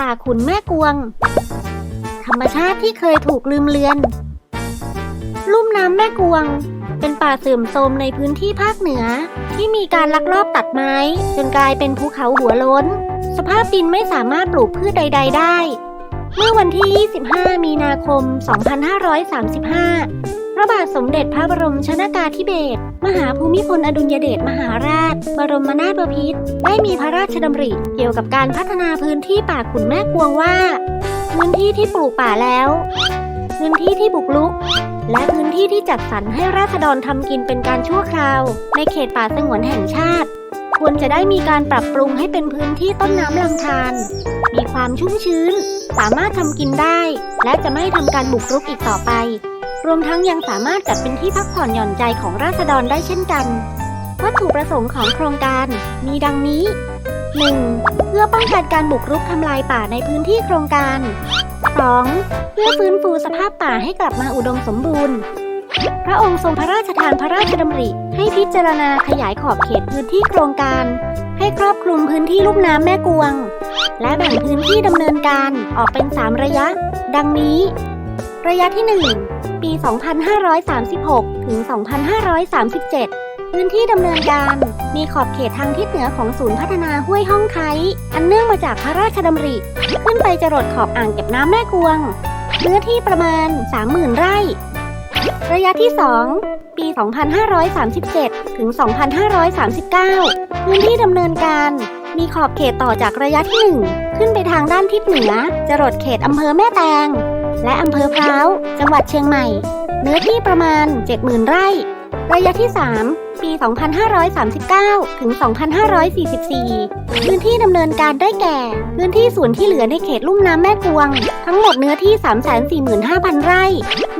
ป่าขุนแม่กวง ธรรมชาติที่เคยถูกลืมเลือน ลุ่มน้ำแม่กวง เป็นป่าเสื่อมโทรมในพื้นที่ภาคเหนือ ที่มีการลักลอบตัดไม้ จนกลายเป็นภูเขาหัวล้น สภาพดินไม่สามารถปลูกพืชใด ๆ ได้ เมื่อวันที่ 25 มีนาคม 2535 ระบาทสมเด็จพระบรมชนากาธิเบศรมหาภูมิพลอดุลยเดชมหาราช บรมนาถบพิตรได้มีพระราชดำริ เกี่ยวกับการพัฒนาพื้นที่ป่าขุนแม่กวงว่า พื้นที่ที่ปลูกป่าแล้ว พื้นที่ที่บุกรุก และพื้นที่ที่จัดสรรให้ราษฎรทำกินเป็นการชั่วคราว ในเขตป่าสงวนแห่งชาติ ควรจะได้มีการปรับปรุงให้เป็นพื้นที่ต้นน้ำลำธารมีความชุ่มชื้น สามารถทำกินได้ และจะไม่ทำการบุกรุกอีกต่อไป รวมทั้งยังสามารถจัดเป็นที่พักผ่อนหย่อนใจของราษฎรได้เช่นกัน วัตถุประสงค์ของโครงการมีดังนี้ 1. เพื่อป้องกันการบุกรุกทำลายป่าในพื้นที่โครงการ 2. เพื่อฟื้นฟูสภาพป่าให้กลับมาอุดมสมบูรณ์ พระองค์ทรงพระราชทานพระราชดำริ ให้พิจารณาขยายขอบเขตพื้นที่โครงการ ให้ครอบคลุมพื้นที่ลุ่มน้ำแม่กวง และแบ่งพื้นที่ดำเนินการออกเป็น 3 ระยะ ดังนี้ ระยะที่ 1 ปี 2536 ถึง 2537 พื้นที่ดำเนินการ มีขอบเขตทางทิศเหนือของศูนย์พัฒนาห้วยห้องไคอันเนื่องมาจากพระราชดำริ ขึ้นไปจรดขอบอ่างเก็บน้ำแม่กวง เนื้อที่ประมาณ 30,000 ไร่ ระยะที่ 2 ปี 2537 ถึง 2539 พื้นที่ดำเนินการมีขอบเขตต่อจากระยะที่ 1 ขึ้นไปทางด้านทิศเหนือ จรดเขตอำเภอแม่แตง และอำเภอพร้าว จังหวัดเชียงใหม่ เนื้อที่ประมาณ 70,000 ไร่ ระยะที่ 3 ปี 2539 ถึง 2544 พื้นที่ดำเนินการได้แก่ พื้นที่ส่วนที่เหลือในเขตลุ่มน้ำแม่กวง ทั้งหมดเนื้อที่ 345,000 ไร่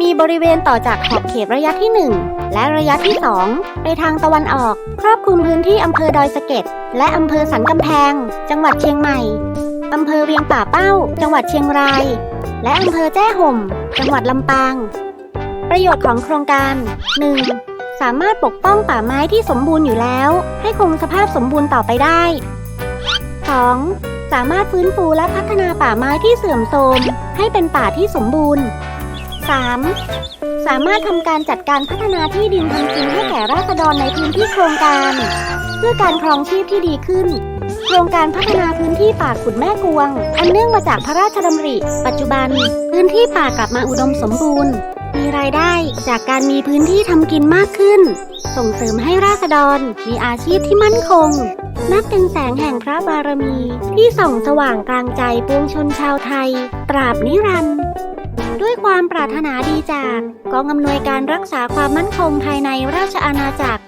มีบริเวณต่อจากขอบเขตระยะที่ 1 และระยะที่ 2 ไปทางตะวันออก ครอบคลุมพื้นที่อำเภอดอยสะเก็ดและอำเภอสันกำแพง จังหวัดเชียงใหม่ อำเภอเวียงป่าเป้า จังหวัดเชียงราย และอำเภอแจ้ห่ม จังหวัดลำปาง ประโยชน์ของโครงการ 1. สามารถปกป้องป่าไม้ที่สมบูรณ์อยู่แล้ว ให้คงสภาพสมบูรณ์ต่อไปได้ 2. สามารถฟื้นฟูและพัฒนาป่าไม้ที่เสื่อมโทรมให้เป็นป่าที่สมบูรณ์ 3. สามารถทำการจัดการพัฒนาที่ดินทำกินให้แก่ราษฎรในพื้นที่โครงการ เพื่อการครองชีพที่ดีขึ้น โครงการพัฒนาพื้นที่ป่าขุดแม่กวง อันเนื่องมาจากพระราชดำริ ปัจจุบัน พื้นที่ป่ากลับมาอุดมสมบูรณ์ มีรายได้จากการมีพื้นที่ทำกินมากขึ้น ส่งเสริมให้ราษฎรมีอาชีพที่มั่นคง นับเป็นแสงแห่งพระบารมี ที่ส่องสว่างกลางใจปวงชนชาวไทย ตราบนิรันดร์ด้วยความปรารถนาดีจากกองอำนวยการรักษาความมั่นคงภายในราชอาณาจักร